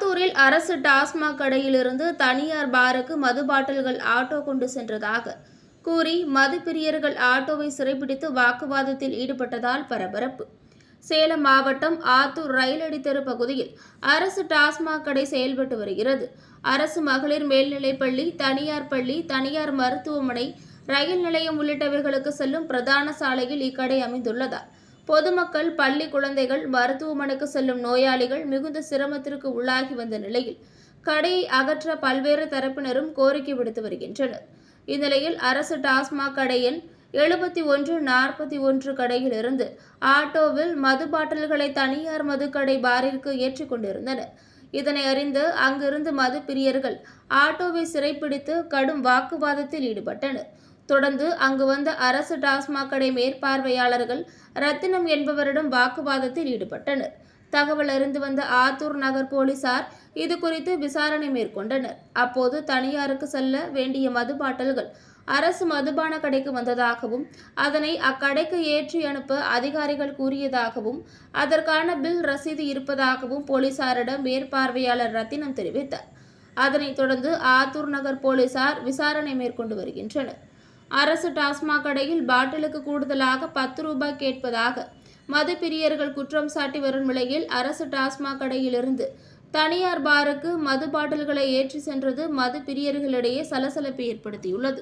டாஸ்மாக் கடையிலிருந்து தனியார் பாருக்கு மது பாட்டில்கள் ஆட்டோ கொண்டு சென்றதாக கூறி மது பிரியர்கள் ஆட்டோவை சிறைபிடித்து வாக்குவாதத்தில் ஈடுபட்டதால் பரபரப்பு. சேலம் மாவட்டம் ஆத்தூர் ரயில் அடித்தெரு பகுதியில் அரசு டாஸ்மாக் கடை செயல்பட்டு வருகிறது. அரசு மகளிர் மேல்நிலைப்பள்ளி தனியார் பள்ளி தனியார் மருத்துவமனை ரயில் நிலையம் உள்ளிட்டவைகளுக்கு செல்லும் பிரதான சாலையில் இக்கடை அமைந்துள்ளதால் பொதுமக்கள் பள்ளி குழந்தைகள் மருத்துவமனைக்கு செல்லும் நோயாளிகள் மிகுந்த சிரமத்திற்கு உள்ளாகி வந்த நிலையில் கடையை அகற்ற பல்வேறு தரப்பினரும் கோரிக்கை விடுத்து வருகின்றனர். இந்நிலையில் அரசு டாஸ்மாக் கடையின் எழுபத்தி ஒன்று நாற்பத்தி ஒன்று கடையிலிருந்து ஆட்டோவில் மது பாட்டில்களை தனியார் மதுக்கடை பாரிற்கு ஏற்றிக் கொண்டிருந்தனர். இதனை அறிந்து அங்கிருந்து மது பிரியர்கள் ஆட்டோவை சிறைப்பிடித்து கடும் வாக்குவாதத்தில் ஈடுபட்டனர். தொடர்ந்து அங்கு வந்த அரசு டாஸ்மாக் கடை மேற்பார்வையாளர்கள் ரத்தினம் என்பவரிடம் வாக்குவாதத்தில் ஈடுபட்டனர். தகவல் அறிந்து வந்த ஆத்தூர் நகர் போலீசார் இது குறித்து விசாரணை மேற்கொண்டனர். அப்போது தனியாருக்கு செல்ல வேண்டிய மது பாட்டல்கள் அரசு மதுபான கடைக்கு வந்ததாகவும் அதனை அக்கடைக்கு ஏற்றி அனுப்ப அதிகாரிகள் கூறியதாகவும் அதற்கான பில் ரசீது இருப்பதாகவும் போலீசாரிடம் மேற்பார்வையாளர் ரத்தினம் தெரிவித்தார். அதனைத் தொடர்ந்து ஆத்தூர் நகர் போலீசார் விசாரணை மேற்கொண்டு வருகின்றனர். அரசு டாஸ்மாக் கடையில் பாட்டிலுக்கு கூடுதலாக பத்து ரூபாய் கேட்பதாக மது பிரியர்கள் குற்றம் சாட்டி வரும் நிலையில் அரசு டாஸ்மாக் கடையிலிருந்து தனியார் பாருக்கு மது பாட்டில்களை ஏற்றி சென்றது மது பிரியர்களிடையே சலசலப்பை ஏற்படுத்தியுள்ளது.